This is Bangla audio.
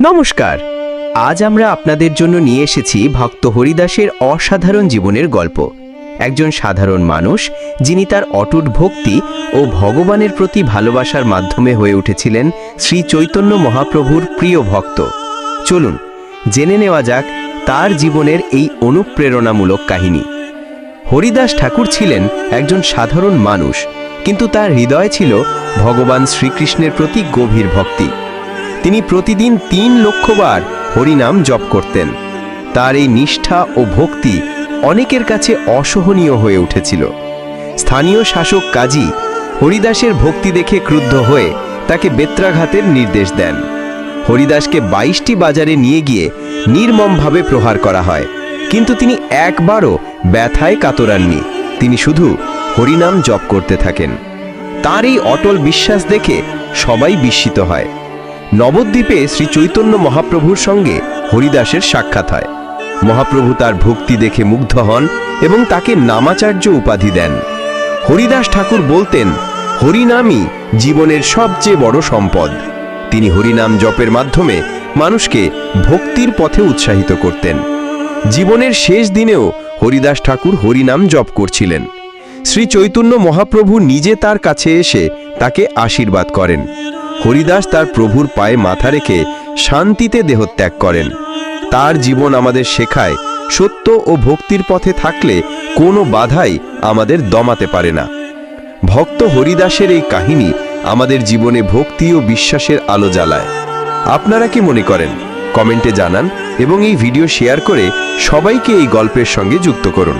নমস্কার। আজ আমরা আপনাদের জন্য নিয়ে এসেছি ভক্ত হরিদাসের অসাধারণ জীবনের গল্প। একজন সাধারণ মানুষ, যিনি তার অটুট ভক্তি ও ভগবানের প্রতি ভালোবাসার মাধ্যমে হয়ে উঠেছিলেন শ্রী চৈতন্য মহাপ্রভুর প্রিয় ভক্ত। চলুন, জেনে নেওয়া যাক তার জীবনের এই অনুপ্রেরণামূলক কাহিনী। হরিদাস ঠাকুর ছিলেন একজন সাধারণ মানুষ, কিন্তু তার হৃদয় ছিল ভগবান শ্রীকৃষ্ণের প্রতি গভীর ভক্তি। তিনি প্রতিদিন তিন লক্ষবার হরিনাম জপ করতেন। তার এই নিষ্ঠা ও ভক্তি অনেকের কাছে অসহনীয় হয়ে উঠেছিল। স্থানীয় শাসক কাজী হরিদাসের ভক্তি দেখে ক্রুদ্ধ হয়ে তাকে বেত্রাঘাতের নির্দেশ দেন। হরিদাসকে বাইশটি বাজারে নিয়ে গিয়ে নির্মমভাবে প্রহার করা হয়। কিন্তু তিনি একবারও ব্যথায় কাতরাননি তিনি শুধু হরিনাম জপ করতে থাকেন। তার এই অটল বিশ্বাস দেখে সবাই বিস্মিত হয়। নবদ্বীপে শ্রী চৈতন্য মহাপ্রভুর সঙ্গে হরিদাসের সাক্ষাৎ হয়। মহাপ্রভু তার ভক্তি দেখে মুগ্ধ হন এবং তাকে নামাচার্য উপাধি দেন। হরিদাস ঠাকুর বলতেন, হরিনামই জীবনের সবচেয়ে বড় সম্পদ। তিনি হরিনাম জপের মাধ্যমে মানুষকে ভক্তির পথে উৎসাহিত করতেন। জীবনের শেষ দিনেও হরিদাস ঠাকুর হরিনাম জপ করছিলেন। শ্রী চৈতন্য মহাপ্রভু নিজে তার কাছে এসে তাকে আশীর্বাদ করেন। হরিদাস তার প্রভুর পায়ে মাথা রেখে শান্তিতে দেহত্যাগ করেন। তার জীবন আমাদের শেখায় সত্য ও ভক্তির পথে থাকলে কোনো বাধাই আমাদের দমাতে পারে না। ভক্ত হরিদাসের এই কাহিনী আমাদের জীবনে ভক্তি ও বিশ্বাসের আলো জ্বালায়। আপনারা কি মনে করেন? কমেন্টে জানান এবং এই ভিডিও শেয়ার করে সবাইকে এই গল্পের সঙ্গে যুক্ত করুন।